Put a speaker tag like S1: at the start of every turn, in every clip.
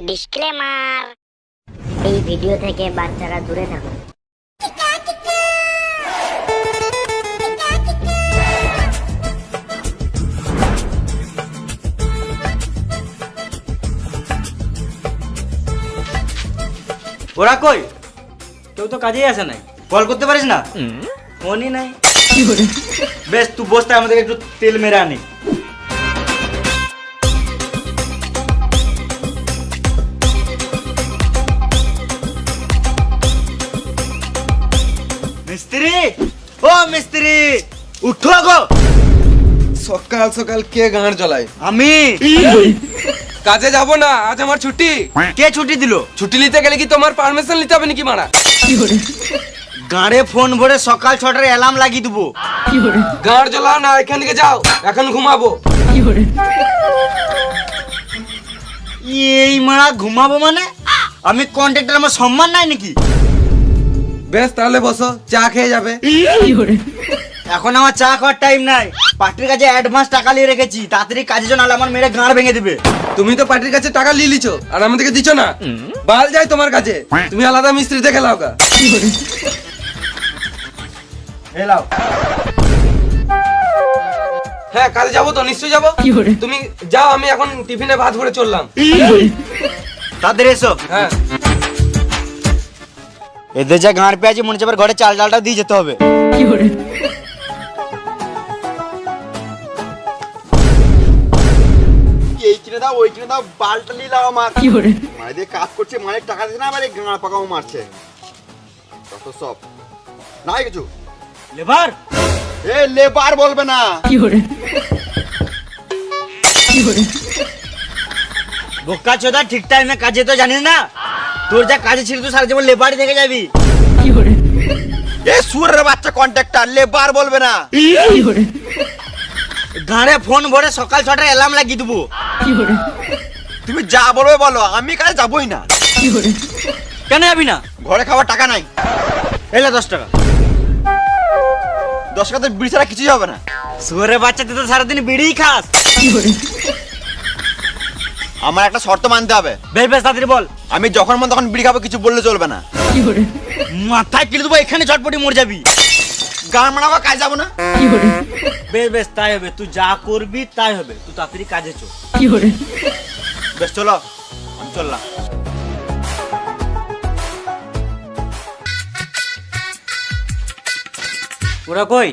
S1: Disclaimer এই video থেকে বাচ্চারা দূরে থাকুন।
S2: ওরা কই? কেউ তো কাজেই আসে নাই। কল করতে পারিস না? ফোনই নাই। বেশ তুই বসতে আমাদেরকে একটু তেল মেরে আনি। মিস্ত্রি। উঠো গো
S3: সকাল সকাল কে গাঁড় জ্বলায়?
S2: আমি।
S3: কাজে যাব না আজ আমার ছুটি।
S2: কে ছুটি দিল?
S3: ছুটি নিতে গেলে কি তোমার পারমিশন নিতে হবে নাকি মারা?
S2: গাড়ে ফোন ভরে সকাল ছটার অ্যালার্ম লাগিয়ে দেবো।
S3: গাঁড় জ্বলাও না এখান থেকে যাও এখন ঘুমাবো।
S2: এই মারা ঘুমাবো মানে? আমি কন্ট্রাক্টর আমার সম্মান নাই নাকি?
S3: বেশ তাহলে বসো চা খেয়ে যাবে।
S2: এখন আমার চা খাওয়ার টাইম নাই। পার্টির কাছে অ্যাডভান্স টাকা নিয়ে রেখেছি তাড়াতাড়ি কাজের জন্য আমার মেরে গাঁড় ভেঙে দিবে।
S3: তুমি তো পার্টির কাছে টাকা নিয়ে লিছো আর আমাদেরকে দিছো না। বাল যাই তোমার কাছে তুমি আলাদা মিস্ত্রি দেখে লাও গা
S2: হেলাও
S3: হ্যাঁ কাজে যাব তো নিশ্চয়ই যাব। তুমি যাও আমি এখন টিফিনে ভাত ভরে চললাম।
S2: তাদের এসো।
S3: হ্যাঁ।
S2: এদের যা গাঁড় পেয়েছি মনে হচ্ছে ঘরে চাল ডালটা দিয়ে যেতে হবে।
S4: এই কিনে দাও ওই কিনে দাও বালটা নিলাম আমার। মানে দিয়ে কাজ করছে মানে টাকা দিচ্ছে না আবার এই গাঁড় পাকাও মারছে। কত সব। নাই কিছু?
S2: লেবার?
S4: এ লেবার বলবে না।
S2: বোকা চোদা ঠিক টাইমে কাজে তো জানিস না? তোর যা কাজে ছিল তুই সারা জীবন লেবারই দেখে যাবি।
S4: এ সুরের বাচ্চা কন্ট্রাক্টর লেবার বলবে না।
S2: গাঁড়ে ফোন ভরে সকাল ছটার অ্যালার্ম লাগিয়ে দেবো।
S4: তুমি যা বলবে বলো আমি কাজে যাবই না।
S2: কেন যাবি না?
S4: ঘরে খাওয়ার টাকা নাই।
S2: এলে দশ টাকা।
S4: দশ টাকা তো বিড়ি ছাড়া কিছুই হবে না।
S2: শুয়ারের বাচ্চা তুই তো সারাদিন বিড়িই খাস।
S4: আমার একটা শর্ত মানতে হবে।
S2: বেশ বেশ তাড়াতাড়ি বল।
S4: আমি যখন মন তখন বিড়ি খাব কিছু বললে চলবে না।
S2: মাথায় কিনে দেবো এখানে চটপটি মরে যাবি।
S4: গান মানাবো কাজ যাব না?
S2: বেশ বেশ তাই হবে। তুই যা করবি তাই হবে। তুই তাড়াতাড়ি কাজে চল।
S4: বেশ চলো। আমি চললাম।
S2: ওরা কই?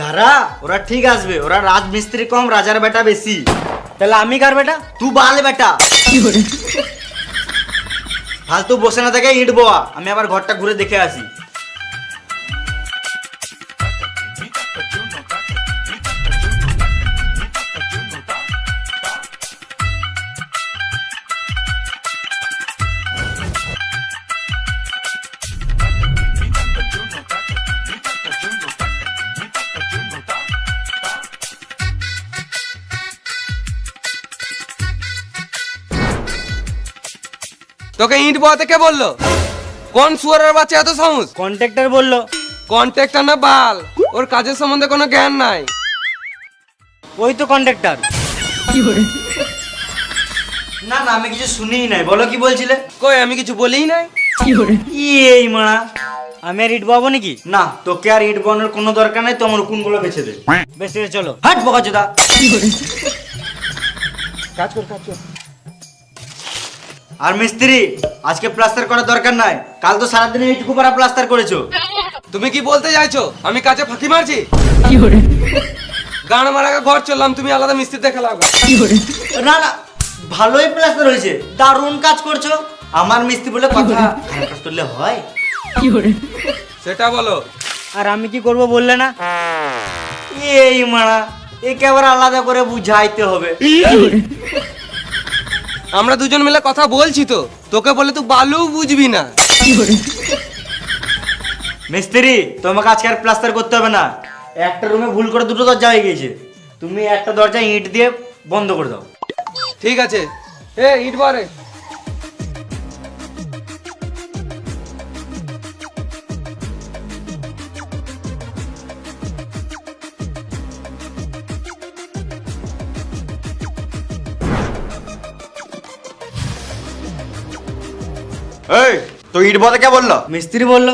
S2: দাঁড়া ওরা ঠিক আসবে। ওরা রাজমিস্ত্রি কম রাজার বেটা বেশি। তাহলে আমি কার বেটা? তু বাল বেটা। ফালতু বসে না থাকে ইট বোয়া। আমি আবার ঘরটা ঘুরে দেখে আসি।
S3: তোকে ইট বোয়াতে কে বলল? কোন সুয়ারের বাচ্চা এত সাহস
S2: কন্ট্রাক্টর বলল।
S3: কন্ট্রাক্টর না বাল? ওর কাজের সম্বন্ধে কোনো জ্ঞান নাই।
S2: ওই তো কন্ট্রাক্টর না না আমি কিছু শুনিই নাই। বলো কি বলছিলে?
S3: কই আমি কিছু বলিই নাই?
S2: এই মারা আমি আর ইট বাবো নাকি? না তোকে আর ইট বানোর কোনো দরকার নাই তোমার উকুনগুলো বেছে দে। বেশ চলো। হাট বোকা চোদা কাজ কর কাজ কর। আর মিস্ত্রি আজকে প্লাস্টার করার দরকার নাই। কাল তো সারাদিন এইটুকু পারা প্লাস্টার করেছ।
S3: তুমি কি বলতে চাইছো? আমি কাজে ফাঁকি মারছি? গান মারা ঘর চললাম তুমি আলাদা মিস্ত্রি দেখে লাও গা।
S2: না না ভালোই প্লাস্টার হয়েছে। দারুণ কাজ করছ। আমার মিস্ত্রি বলে কথা খারাপ কাজ করলে হয়?
S3: সেটা বলো।
S2: আর আমি কি করব বললে না? এই মারা একে আবার আলাদা করে বুঝাইতে হবে।
S3: আমরা দুজন মিলে কথা বলছি তো। তোকে বলে তুই বালু বুঝবি না।
S2: মিস্ত্রি তোমাকে আজকে আর প্লাস্টার করতে হবে না। একটা রুমে ভুল করে দুটো দরজা হয়ে গিয়েছে। তুমি একটা দরজা ইট দিয়ে বন্ধ করে দাও।
S3: ঠিক আছে। এ ইট বারে
S4: এই তো ইট বলতে কে বলল?
S2: মিস্ত্রি বলল।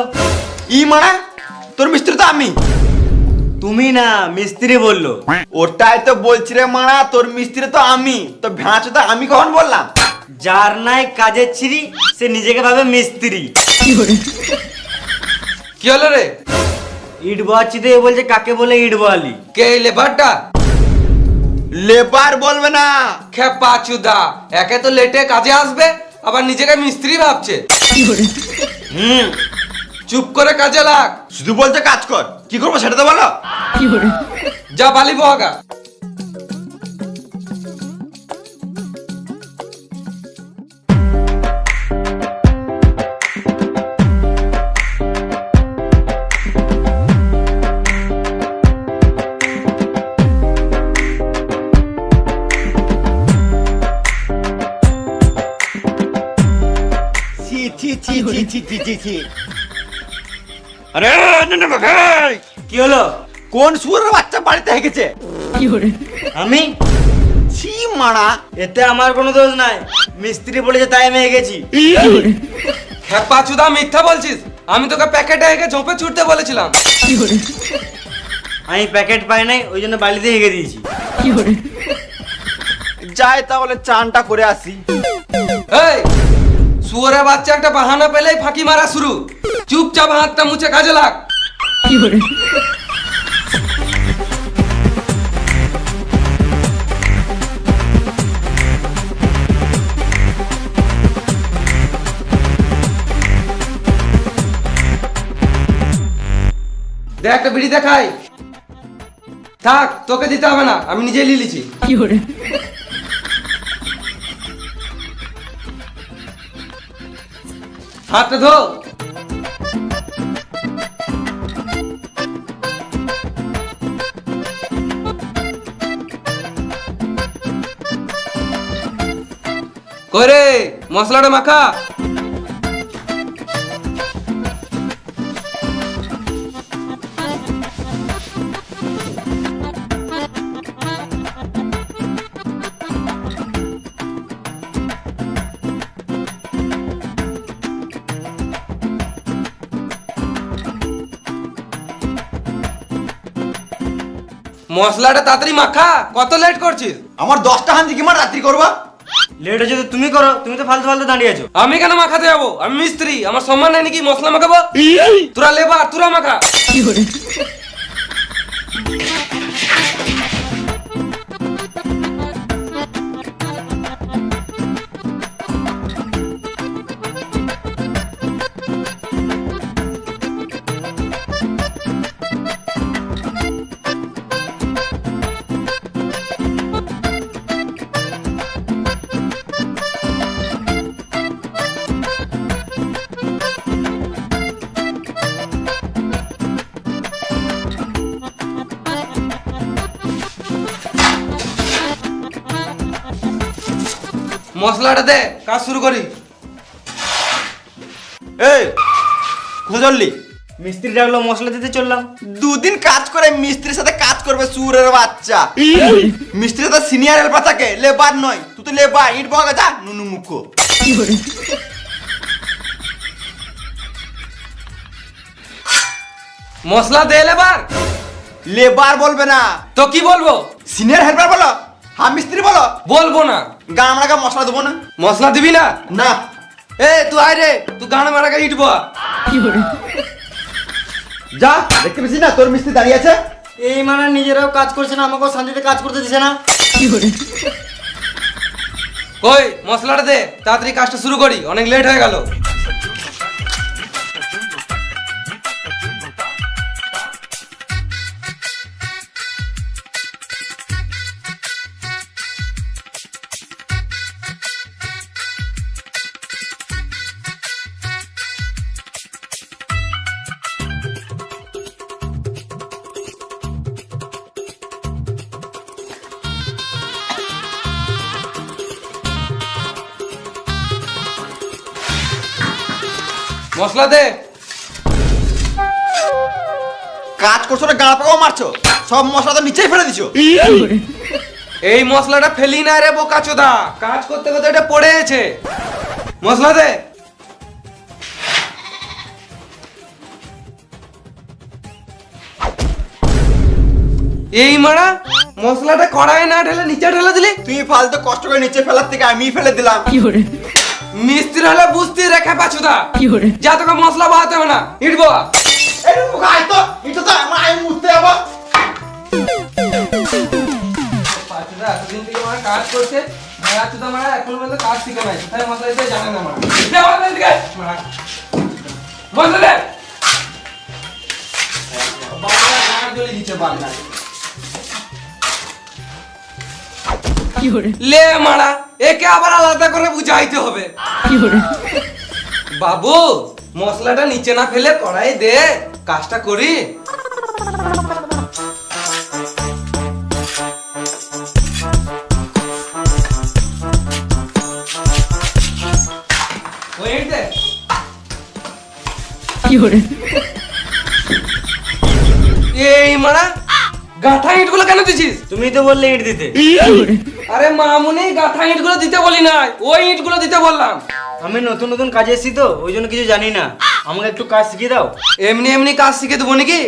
S4: ই মানে? তোর মিস্ত্রি তো আমি।
S2: তুমি না মিস্ত্রি বলল।
S4: ওটাই তো বলছি রে মারা তোর মিস্ত্রি তো আমি। তো ভ্যাঁচ তো আমি কখন বললাম?
S2: যার নাই কাজের ছিরি সে নিজেকে ভাবে মিস্ত্রি।
S3: কি হলো রে?
S2: ইট বয়াচ্ছি দিয়ে বলছে কাকে বলে ইট বয়ালি
S3: কে এই লেবারটা?
S4: লেবার বলবে না।
S3: খেপা চুদা একে তো লেটে কাজে আসবে। আবার নিজেকে মিস্ত্রি ভাবছে।
S4: হুম
S3: চুপ করে কাজে লাগ।
S4: শুধু বলতে কাজ কর। কি করব সেটা তো বলো।
S3: যা বালি বহাগা।
S4: ছি ছি ছি। আরে
S2: কি হলো?
S4: কোন সুরের বাচ্চা বাড়িতে হেগেছে
S2: আমি?
S4: ছি মারা
S2: এতে আমার কোনো দোষ নাই। মিস্ত্রি বলেছে তাই আমি
S3: চুদা মিথ্যা বলছিস? আমি তোকে প্যাকেটে হেগে ঝোপে ছুটতে বলেছিলাম।
S2: আমি প্যাকেট পাই নাই ওই জন্য বালিতে হেগে দিয়েছি।
S4: যাই তাহলে চানটা করে আসি।
S3: এই শুয়োরের বাচ্চা একটা বাহানা পেলেই ফাঁকি মারা শুরু। চুপচাপ হাতটা মুছে কাজে লাগ। দেখ একটা বিড়ি দেখাই। থাক, তোকে দিতে হবে না, আমি নিজেই লিলিছি হাতটা ধো করে মশলাটা মাখা। মশলাটা তাড়াতাড়ি মাখা। কত লেট করছিস?
S4: আমার দশটা হান্দি কি মার রাত্রি করবা?
S2: লেট হয়েছে তো তুমি করো তুমি তো ফালতু ফালতু দাঁড়িয়ে আছো।
S3: আমি কেন মাখাতে যাব? আমি মিস্ত্রি আমার সম্মান নেই নাকি মশলা মাখাবো? তোরা লেবার তোরা মাখা। মশলাটা দে কাজ শুরু করি।
S4: এই কোথায় চললি?
S2: মিস্ত্রি ডাকলো মশলা দিতে চললাম।
S4: দুদিন কাজ করে মিস্ত্রির সাথে কাজ করবে সুরের বাচ্চা। মিস্ত্রি তো সিনিয়র হেল্পার থাকে লেবার নয়। তুই তো লেবার ইট বগা যা নুনু মুখ।
S3: মশলা দে লেবার।
S4: লেবার বলবে না।
S3: তো কি বলব?
S4: সিনিয়র হেল্পার বলো। হ্যাঁ মিস্ত্রি বলো।
S3: বলব না।
S4: গা আমরা গা মশলা দেবো না?
S3: মশলা দিবি না?
S4: না।
S3: এ তুই আয় রে তুই গান মারাকে ইটবো
S4: যা। দেখতে পেয়েছিস না তোর মিস্ত্রি দাঁড়িয়ে আছে?
S2: এই মানে নিজেরাও কাজ করছে না আমাকেও শান্তিতে কাজ করতে দিছে না।
S3: কই মশলাটা দে তাড়াতাড়ি কাজটা শুরু করি অনেক লেট হয়ে গেল। মশলা দে।
S4: কাজ করছ না গাড়া পাকাও মারছো? সব মশলা তো নিচেই ফেলে দিছো।
S3: এই মশলাটা ফেলি না রে বোকা চোদা। কাজ করতে করতে এটা পড়ে আছে মশলা দে। এই মারা মশলাটা কড়াই না ঢেলে নিচে ঢেলে দিলি?
S4: তুই ফালতু কষ্ট করে নিচে ফেলার থেকে আমি ফেলে দিলাম। কি করে?
S3: মিস্ত্রি হলে বুঝতে রেখে পাছুদা যা তোকে মশলা বাহাতে হবে না ইটবো। কাজ করছে চুদা মারা এখন পর্যন্ত কাজ শিখে নাই তাই মশলা দিতে জানে না মারা। মশলা দে। বাবা দিচ্ছে লে মারা একে আবার আলাদা করে বুঝাইতে হবে। বাবু মশলাটা নিচে না ফেলে কড়াই দে কাজটা করি। এই মারা গাঁথা ইটগুলো কেন দিছিস?
S2: তুমি তো বললে ইট দিতে।
S3: আরে মামুনি গাঁথা ইটগুলো দিতে বলি না ওই ইটগুলো দিতে বললাম।
S2: আমি নতুন নতুন কাজে এসেছি তো ওই জন্য কিছু জানি না। আমাকে একটু কাজ শিখিয়ে দাও।
S3: এমনি এমনি কাজ শিখে দেবো নাকি?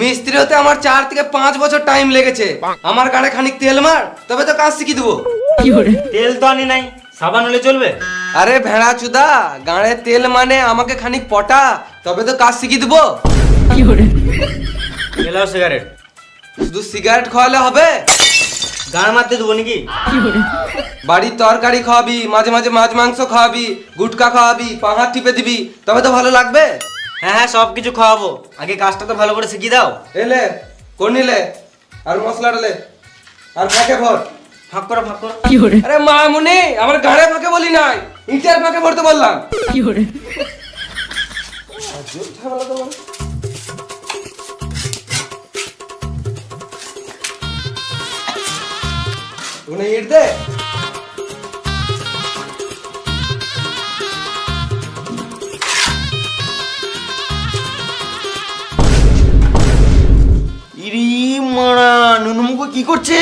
S3: মিস্ত্রি হতে আমার চার থেকে পাঁচ বছর টাইম লেগেছে। আমার গাড়ে খানিক তেল মার তবে তো কাজ শিখিয়ে দেবো।
S2: তেল তো আনি নাই সাবান হলে চলবে।
S3: আরে ভেড়া চুদা গাড়ে তেল মানে আমাকে খানিক পটা তবে তো কাজ শিখিয়ে দেবো।
S2: এলাও সিগারেট
S3: শুধু সিগারেট খাওয়ালে হবে?
S2: গান মারতে দেবো নাকি?
S3: বাড়ির তরকারি খাওয়াবি মাঝে মাঝে মাছ মাংস খাওয়াবি গুটকা খাওয়াবি পাহাড় টিপে দিবি তবে তো ভালো লাগবে?
S2: হ্যাঁ হ্যাঁ সব কিছু খাওয়াবো। আগে কাজটা তো ভালো করে শিখিয়ে দাও।
S3: এলে কোন নিলে? আর মশলাটা লে আর ফাঁকে ভর।
S2: ফাঁক করো ফাঁক করো।
S3: আরে মামুনি আমার গাড়ে ফাঁকে বলি নাই। ইটের ফাঁকে ভরতে বললাম। ওখানে ইট দে
S4: ইরি মারা নুনুমুকু কি করছে?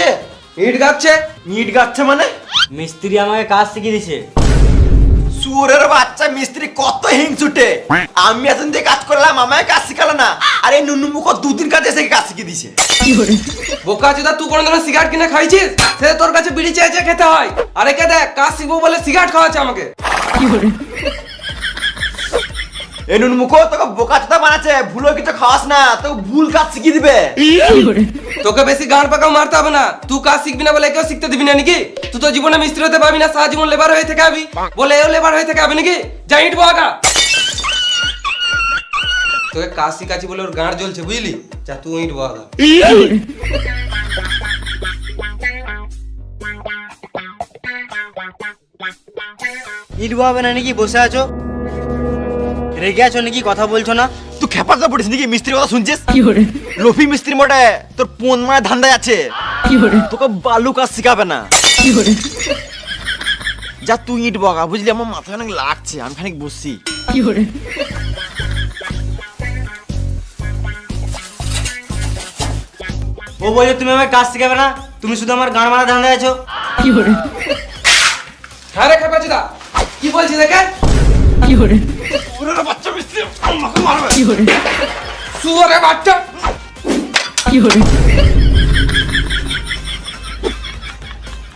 S3: ইট গাচ্ছে?
S4: ইট গাচ্ছে মানে?
S2: মিস্ত্রি আমাকে কাজ শিখিয়ে দিছে।
S4: সুরের বাচ্চা মিস্ত্রি কত হিংসুটে। আমি এতদিন দিয়ে কাজ করলাম আমায় কাজ শিখালো না। আরে মুখ দুদিন কাজে এসে কাজ শিখিয়ে দিছে
S3: বোকা চোদা তুই কোনোদিনও সিগারেট কিনে খাইছিস? সে তোর কাছে বিড়ি চেয়ে চেয়ে খেতে হয়। আরে কে দেখ কাজ শিখব বলে সিগারেট খাওয়াচ্ছে আমাকে।
S4: এই নুনুমুকু তোকে বোকা চোদা বানাচ্ছে ভুলো কিছু খাওয়াস না তোকে ভুল কাজ শিখিয়ে দিবে।
S3: তোকে বেশি গান পাকাও মারতে হবে না তুই কাজ শিখবি না বলে কেউ শিখতে দিবি না নাকি? তুই তো জীবনে মিস্ত্রি হতে পারবি না সারা জীবন লেবার হয়ে থেকে আবি। বলে এও লেবার হয়ে থেকে আবি নাকি? যা ইট বাগা তোকে কাজ শিখাচ্ছি বলে ওর গাঁড় জ্বলছে বুঝলি? যা তুই ইট বাগা
S2: ইট হবে নাকি? বসে আছো? রেগে আছো নাকি? কথা বলছো না?
S4: তুই খেপাতে পড়িস নাকি? মিস্ত্রির কথা শুনছিস? লফি মিস্ত্রি মোটে তোর পোন মারা ধান্দায় আছে। তোকে বালু কাজ শিখাবে না। যা তুই ইট বগা বুঝলি? আমার মাথা অনেক লাগছে আমি খানিক বসছি।
S2: ও বলে তুমি আমাকে কাজ শিখাবে না? তুমি শুধু আমার গান মারা ধান্দা আছো?
S3: হ্যাঁ রে খেপা চোদা কি বলছিস দেখে
S4: সুরের বাচ্চা মিস্ত্রি মারবে
S3: শুয়োরে বাচ্চা।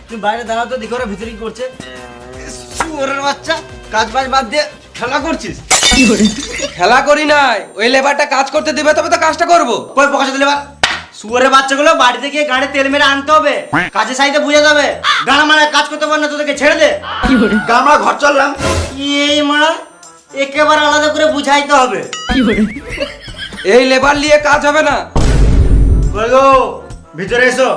S2: তুমি বাইরে দাঁড়াও তো দেখো ওরা ভিতরে কি করছে। শুয়োরের বাচ্চা কাজ বাজ বাদ দিয়ে খেলা করছিস?
S3: খেলা করি নাই ওই লেবারটা কাজ করতে দিবে তবে তো কাজটা করব।
S2: কই পকাশে দিলে বা শুয়োরের বাচ্চাগুলো বাড়িতে গিয়ে গাড়ি তেল মেরে আনতে হবে। কাজে সাইতে বুঝে যাবে। গাড়া মারা কাজ করতে পার না তোদেরকে ছেড়ে দে।
S4: গামা ঘর চললাম
S2: এই মারা একেবারে আলাদা করে বুঝাইতে হবে।
S3: এই লেবার নিয়ে কাজ হবে না।
S2: বলো ভিতরে এসো।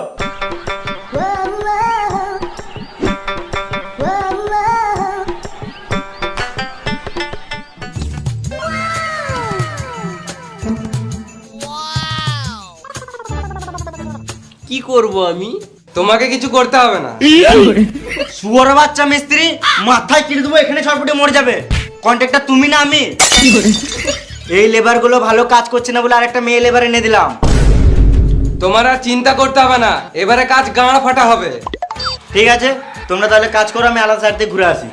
S3: কি করব আমি? তোমাকে কিছু করতে হবে না।
S2: শুয়োরের বাচ্চা মিস্ত্রি মাথায় কিনে দেবো এখানে ছটপটে মরে যাবে। কন্ট্রাক্টর তুমি না আমি। এই লেবারগুলো ভালো কাজ করছে না বলে আরেকটা মেয়ে লেবার এনে দিলাম।
S3: তোমার আর চিন্তা করতে হবে না এবারে কাজ গাঁড় ফাটা হবে।
S2: ঠিক আছে তোমরা তাহলে কাজ করো আমি আলাদা সাইড ঘুরে আসি।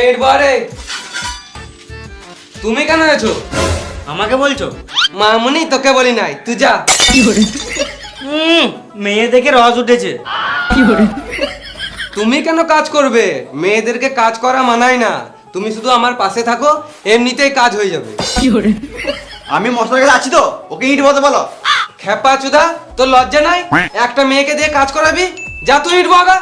S3: এইবারে তুমি কেন আছো
S2: আমাকে বলছো?
S3: মামুনি তোকে বলি নাই। তুই যা।
S2: হুম মেয়ে দেখে রস উঠেছে।
S3: তুমি কেন কাজ করবে? মেয়েদেরকে কাজ করা মানায় না। তুমি শুধু আমার পাশে থাকো এমনিতেই কাজ হয়ে যাবে।
S4: আমি মশলার কাছে আছি তো ওকে ইট বলতে বলো।
S3: খেপা চুদা তোর লজ্জা নাই? একটা মেয়েকে দিয়ে কাজ করাবি? যা তুই ইট বাগা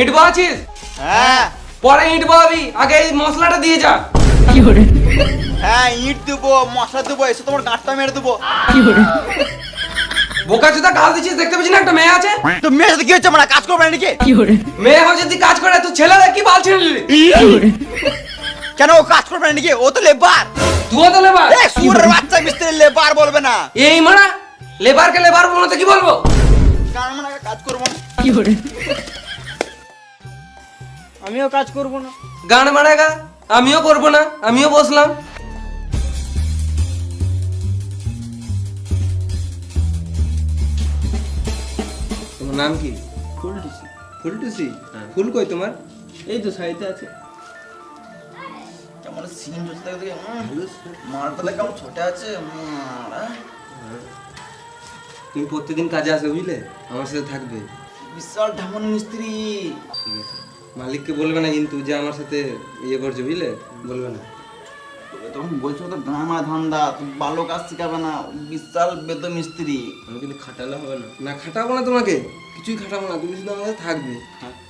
S3: ইট বাছিস
S4: হ্যাঁ।
S3: পরে ইট বাবি আগে এই মশলাটা দিয়ে যা।
S4: হ্যাঁ ইট দেবো মশলা দেবো এসে তোমার গাঁটটা মেরে দেবো।
S3: বোকা চুদা কাজ দিচ্ছিস দেখতে পাচ্ছিস না একটা মেয়ে আছে?
S4: তো মেয়ের সাথে কি হচ্ছে? মানে কাজ করবে নাকি?
S3: মেয়ে হয়ে যদি কাজ করে তুই ছেলে কি বাল ছেড়ে নিলি
S4: কেন ও কাজ করবে নাকি? ও তো লেবার।
S3: তুইও তো লেবার।
S4: এ সুরের বাচ্চা মিস্ত্রি লেবার বলবে না।
S3: এই মানা লেবারকে লেবার বলতে কি বলব?
S4: কারণ মানে কাজ করব না।
S2: আমিও কাজ করব না।
S3: গান মারাগা আমিও করব না আমিও বসলাম। তোমার নাম কি?
S5: ফুলটুসি।
S3: ফুলটুসি? ফুল কই তোমার?
S5: এই তো সাইডে আছে।
S4: কেমন সিন হচ্ছে দেখে দেখে। মার তাহলে কেমন ছোটে আছে। মারা
S3: তুমি প্রত্যেকদিন কাজে আসবে বুঝলে? আমার সাথে থাকবে।
S4: বিশাল ঢামন মিস্ত্রি।
S3: ঠিক আছে। মালিককে বলবে না কিন্তু যে আমার সাথে ইয়ে করছে বুঝলে? বলবে না।
S4: তখন বলছো তো গ্রামা ধান্দা তুমি ভালো কাজ শিখাবে না বিশাল বেদ মিস্ত্রি।
S5: আমি কিন্তু খাটালে হবে না।
S3: না খাটাবো না তোমাকে। কিছুই খাটাবো না তুমি শুধু আমার থাকবে।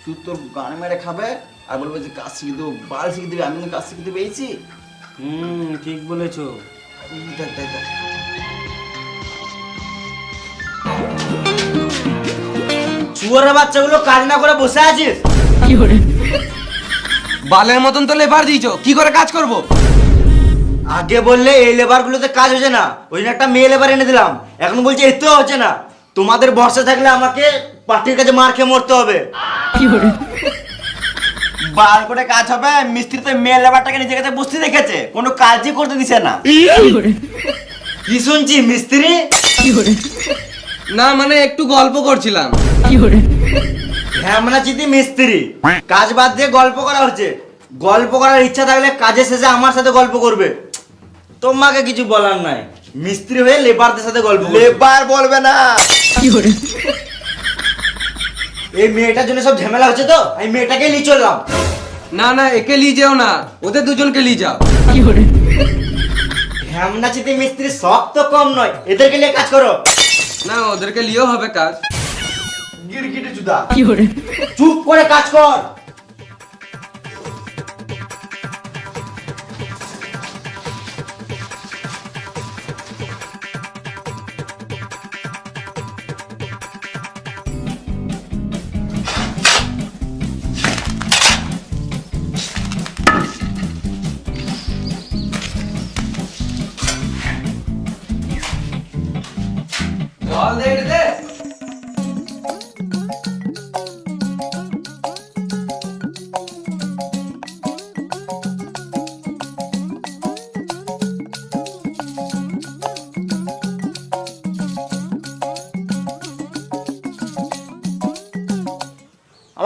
S4: তুই তোর গান মেরে খাবে আর বলবে যে কাজ শিখে দেবো বাল শিখে দেবে আমি কিন্তু কাজ শিখতে পেয়েছি
S2: হুম ঠিক বলেছ।
S4: দেখ দেখ দেখ।
S2: শুয়ারের বাচ্চাগুলো কাজ না করে বসে আছিস?
S3: বালের মতন তো লেবার দিয়েছ কি করে কাজ করব?
S2: আগে বললে এই লেবার গুলোতে কাজ হচ্ছে না ওই জন্য একটা মেয়ে লেবার এনে দিলাম এখন বলছে এতেও হচ্ছে না। তোমাদের বর্ষা থাকলে আমাকে পার্টির কাছে মার খেয়ে মরতে হবে।
S4: বাল করে কাজ হবে মিস্ত্রি তো মেয়ে লেবারটাকে নিজের কাছে বসতে রেখেছে কোনো কাজই করতে দিছে না।
S2: কি শুনছি মিস্ত্রি?
S3: না মানে একটু গল্প করছিলাম।
S2: হ্যামনা চিতি মিস্ত্রি। কাজ বাদ দিয়ে গল্প করা হচ্ছে। গল্প করার ইচ্ছা থাকলে কাজের শেষে আমার সাথে গল্প করবে। তোমাকে কিছু বলার নাই। মিস্ত্রি হয়ে লেবারদের সাথে গল্প
S4: লেবার বলবে না।
S2: এই মেয়েটার জন্য সব ঝামেলা হচ্ছে তো? আমি মেয়েটাকে নিয়ে চললাম।
S3: না না একে নিয়ে যেও না। ওদের দুজনকে নিয়ে যাও।
S2: হ্যামনা চিতি মিস্ত্রি সব তো কম নয়। এদেরকে নিয়ে কাজ করো।
S3: না ওদেরকে নিয়েও হবে কাজ।
S4: গিরগিটি চুদা
S2: চুপ করে কাজ কর।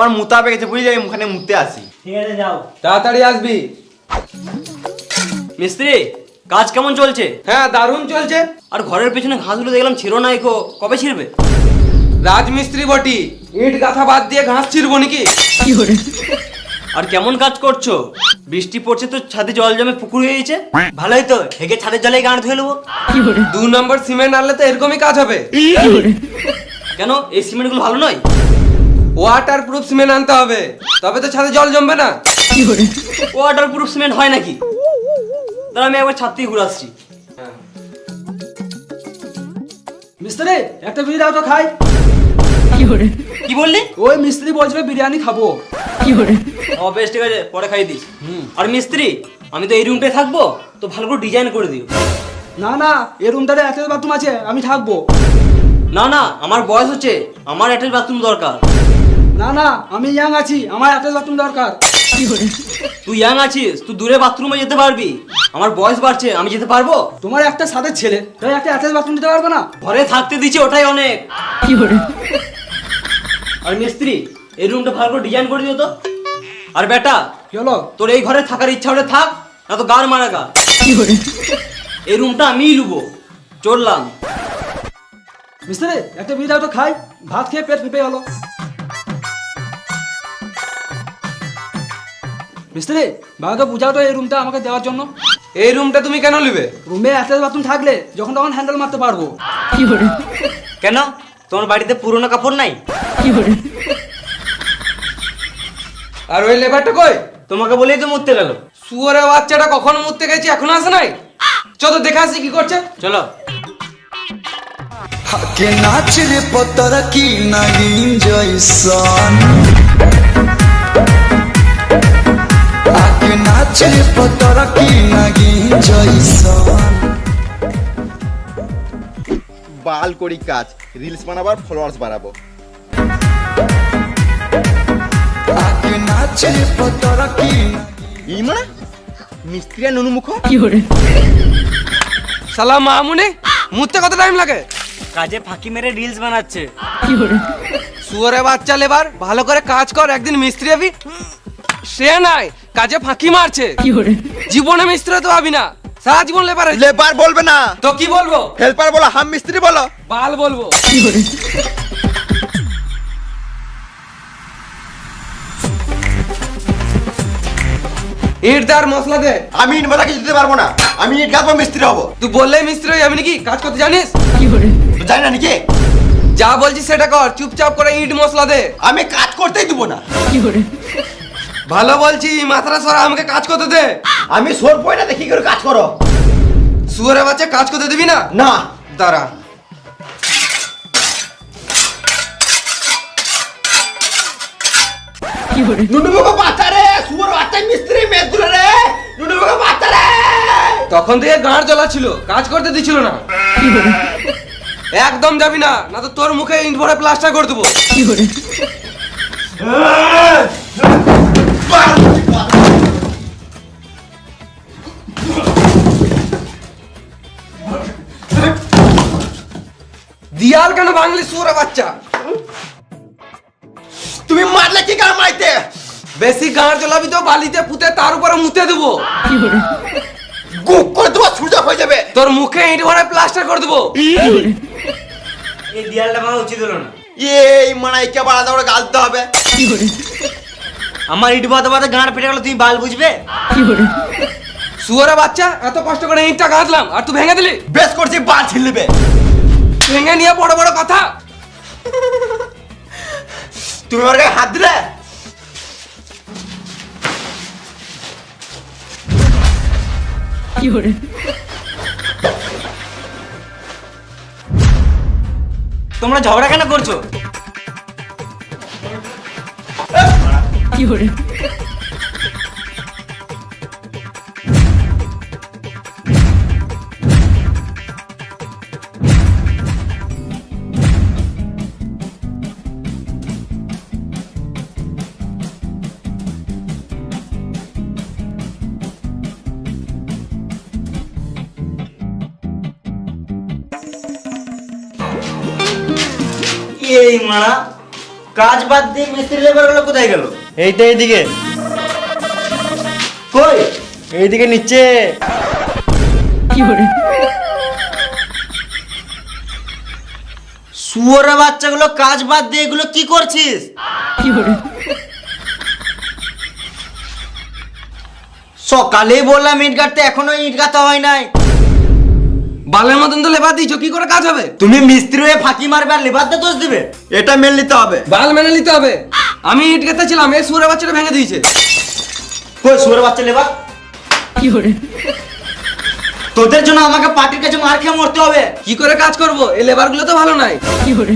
S4: আমার মুতা পেকেছে বুঝলি? আমি ওখানে মুতে আসি।
S2: ঠিক আছে যাও।
S3: তাড়াতাড়ি আসবি।
S6: মিস্ত্রি কাজ কেমন চলছে?
S3: হ্যাঁ দারুণ চলছে।
S6: আর ঘরের পেছনে ঘাসগুলো দেখলাম ছিল না এখো কবে ছিড়বে?
S3: রাজমিস্ত্রি বটি ইট গাথা বাদ দিয়ে ঘাস ছিড়বো নাকি?
S6: আর কেমন কাজ করছ? বৃষ্টি পড়ছে তো ছাদে জল জমে পুকুর হয়ে গেছে। ভালোই তো হেগে ছাদের জলে গান ধুয়ে নেব।
S3: দু নম্বর সিমেন্ট আনলে তো এরকমই কাজ হবে।
S6: কেন? এই সিমেন্টগুলো ভালো নয়?
S3: ওয়াটার প্রুফ সিমেন্ট আনতে হবে। তবে তো ছাদে জল জমবে না।
S6: ওয়াটার প্রুফ সিমেন্ট হয় নাকি? দাঁড়া আমি একবার ছাদ থেকে ঘুরে আসছি।
S5: মিস্ত্রি একটা বিড়ি দাও তো খাই।
S6: কি বললি?
S5: ওই মিস্ত্রি বলছিল বিরিয়ানি খাব। কি করে?
S6: ও বেশ ঠিক আছে পরে খাই দিস। আর মিস্ত্রি
S2: আমি তো এই রুমটায় থাকব তো ভালো করে ডিজাইন করে দিও।
S5: না না এই রুমটাতে অ্যাটাচ বাথরুম আছে আমি থাকব।
S2: না না আমার বয়স হচ্ছে আমার অ্যাটাচ বাথরুম দরকার।
S5: না না আমি ইয়াং আছি আমার অ্যাটাচ বাথরুম দরকার।
S2: তুই ইয়াং আছিস তুই দূরে বাথরুমে যেতে পারবি। আমার বয়স বাড়ছে আমি যেতে পারব?
S5: তোমার একটা সাথের ছেলে তাই একটা অ্যাটাচ বাথরুম দিতে পারবে না?
S2: ঘরে থাকতে দিচ্ছি ওটাই অনেক। আর মিস্ত্রি এই রুমটা ভালো করে ডিজাইন করে দিও তো। আর বেটা
S5: কি হলো?
S2: তোর এই ঘরে থাকার ইচ্ছা হলে থাক না তো গার মারা গা। এই রুমটা আমিই লুবো। চললাম।
S5: মিস্ত্রি একটা বিয়ে দাও তো খাই। ভাত খেয়ে পেট ফেপে গেল। মিস্ত্রি বাবাকে বুঝাও তো এই রুমটা আমাকে দেওয়ার জন্য।
S3: এই রুমটা তুমি কেন নিবে?
S5: রুমে অ্যাটাচ বাথরুম থাকলে যখন তখন হ্যান্ডেল মারতে পারব।
S2: কেন? তোমার বাড়িতে পুরনো কাপড় নাই?
S3: আর ওই লেবারটা কই?
S2: তোমাকে বলেই তো মরতে গেল।
S3: শুয়োরের বাচ্চাটা কখন মরতে গেছে এখনও আসে নাই? চলো দেখে আসি কি করছে।
S2: চলো।
S7: হাকে নাচ রে পতর কি নাগিন জয়সন রে পতর কি নাগিন জয়সন?
S4: বাল করি কাজ রিলস বানাবার ফলোয়ার্স বাড়াবো।
S7: হাকে নাচ রে পতর কি
S4: ই মানে? মিস্ত্রি আর নুনুমুখ
S3: সালা মামুনি মুততে কত টাইম লাগে?
S2: কাজে ফাঁকি মেরে রিলস বানাচ্ছে।
S3: শুয়োরে বাচ্চা লেবার ভালো করে কাজ কর একদিন মিস্ত্রি হবি। সে নাই কাজে ফাঁকি মারছে। জীবনে মিস্ত্রি তো ভাবি না সারা জীবন লেবার
S4: লেবার বলবে না।
S3: তো কি বলব?
S4: হেল্পার বলো হাম মিস্ত্রি বলো।
S3: বাল বলব। ইট দার মশলা দে।
S4: আমি ইট বালা কিছু দিতে পারব না। আমি ইট গাঁথবো মিস্ত্রি হব।
S3: তুই বললে মিস্ত্রি হয়ে যাবি নাকি? কাজ করতে জানিস?
S4: তো জানি না নাকি।
S3: যা বলছিস সেটা কর চুপচাপ করে ইট মশলা দে।
S4: আমি কাজ করতেই দিব না।
S3: ভালো বলছি মাথাটা সরা আমাকে কাজ করতে দে।
S4: আমি সোর পয়না দেখি করে কাজ করো।
S3: শুয়োরে বাচ্চা কাজ করতে দিবি না?
S4: না।
S3: দাঁড়া।
S4: নুনুমুখ বাচ্চা রে সুর বাচ্চা মিস্ত্রি মেদুরে রে নুনুমুখ বাচ্চা রে।
S3: তখন থেকে গাঁড় জ্বলা ছিল কাজ করতে দিছিল না। একদম যাবি না না তো তোর মুখে ইট ভরে প্লাস্টার করে দেবো। দিয়াল কেন বাংলি সুরে বাচ্চা?
S4: তুমি মারলে কি কার মাইতে?
S3: বেশি গাঁড় জ্বলাবি তো বালিতে পুঁতে তার উপরে মুতে দেবো।
S4: গুপ করে দেবো সুজা হয়ে যাবে।
S3: তোর মুখে ইট ভরে প্লাস্টার করে দেবো।
S2: এই দেয়ালটা ভাঙা উচিত হলো না।
S4: এই করে গালতে হবে।
S2: আমার ইট বাদা বাদা গাঁড় ফেটে গেল তুমি বাল বুঝবে?
S3: শুয়োরে বাচ্চা এত কষ্ট করে ইটটা গাঁথলাম আর তুই ভেঙে দিলি?
S4: বেশ করছি বাল ছিলবে
S3: ভেঙে নিয়ে বড় বড় কথা।
S4: তুমি আমার গায়ে হাত দিলে?
S2: তোমরা ঝগড়া কেন করছ? এই মারা কাজ বাদ দিয়ে মিস্ত্রি লেবারগুলো কোথায় গেল? এইটা এইদিকে। কই? এইদিকে নিচে। শুয়োরের বাচ্চাগুলো কাজ বাদ দিয়ে এগুলো কি করছিস? সকালেই বললাম ইট গাঁটতে এখনও ইট গাঁথা হয় নাই।
S3: বালের মতন তো লেবার দিয়েছ কি করে কাজ হবে?
S2: তুমি মিস্ত্রি হয়ে ফাঁকি মারবে আর লেবার দোষ দিবে?
S4: এটা মেনে নিতে হবে।
S3: বাল মেনে নিতে হবে। আমি ইট গেতেছিলাম এই সুরের বাচ্চাটা ভেঙে দিয়েছে।
S2: কই সুরের বাচ্চা লেবার? কি করে? তোদের জন্য আমাকে পার্টির কাছে মার খেয়ে মরতে হবে।
S3: কি করে কাজ করব? এই লেবারগুলো তো ভালো নাই।
S4: কি করে?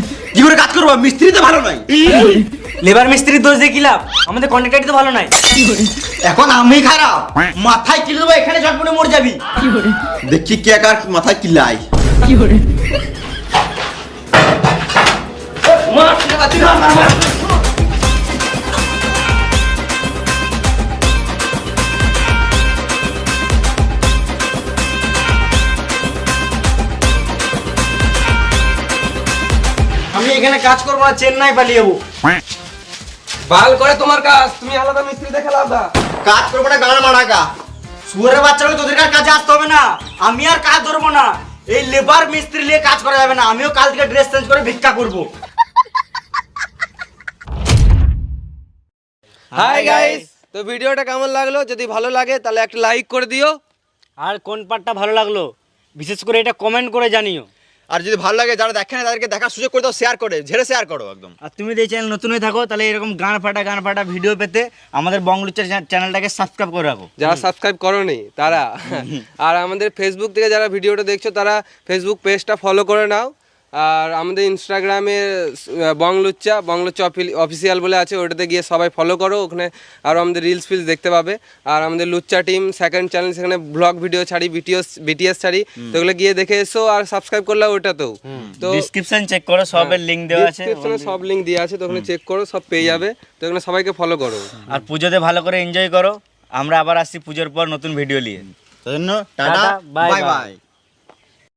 S4: কাজ করব মিস্ত্রি তো ভালো নাই।
S6: লেবার মিস্ত্রির দোষ দিয়ে কি লাভ? আমাদের কন্ট্রাক্টারই তো ভালো নাই।
S2: এখন আমি খারাপ। মাথায় কিলে দেবো এখানে ঝটপটে মরে যাবি।
S4: দেখি কে কার মাথায় কিলাই
S2: আমি এখানে কাজ করব না চেন্নাই পালিয়ে যাব।
S3: ভালো করে তোমার কাজ তুমি আলাদা মিস্ত্রি দেখে লাভ
S4: কাজ করব না গান মারাকা
S2: শুয়ারের বাচ্চাগুলো তোদের কাজে আসতে হবে না? আমি আর কাজ ধরবো না। এই লেবার মিস্ত্রি নিয়ে কাজ করা যাবে না। আমিও কাল থেকে ড্রেস চেঞ্জ করে ভিক্ষা করব।
S3: হাই গাইস তো ভিডিওটা কেমন লাগল? যদি ভালো লাগে তাহলে একটা লাইক করে দিও।
S6: আর কোন পার্টটা ভালো লাগল? বিশেষ করে এটা কমেন্ট করে জানিও।
S4: আর যদি ভালো লাগে যারা দেখে না তাদেরকে দেখার সুযোগ করে দাও শেয়ার করে ঝেড়ে শেয়ার করো একদম।
S6: আর তুমি যদি এই চ্যানেল নতুন হয়ে থাকো তাহলে এরকম গান ফাটা গান ফাটা ভিডিও পেতে আমাদের বংলুচার চ্যানেলটাকে সাবস্ক্রাইব করে রাখো।
S3: যারা সাবস্ক্রাইব করো নি তারা আর আমাদের ফেসবুক থেকে যারা ভিডিওটা দেখছ তারা ফেসবুক পেজটা ফলো করে নাও। আর আমাদের ইনস্টাগ্রামে বংলুচ্চা বংলুচ্চা অফিসিয়াল বলে আছে ওটাতে গিয়ে সবাই ফলো করো ওখানে আরও আমাদের রিলস ফিলস দেখতে পাবে। আর আমাদের লুচ্চা টিম সেকেন্ড চ্যানেল সেখানে ব্লগ ভিডিও ছাড়ি বিটিএস বিটিএস ছাড়ি তো ওগুলো গিয়ে দেখে এসো আর সাবস্ক্রাইব করলে ওটাতেও। তো
S6: ডিসক্রিপশন চেক করো সবের লিংক দেওয়া আছে
S3: ডিসক্রিপশনে সব লিঙ্ক দেওয়া আছে তো ওখানে চেক করো সব পেয়ে যাবে তো ওখানে সবাইকে ফলো করো।
S6: আর পুজোতে ভালো করে এনজয় করো আমরা আবার আসছি পুজোর পর নতুন ভিডিও নিয়ে।
S4: জন্য টাটা, বাই বাই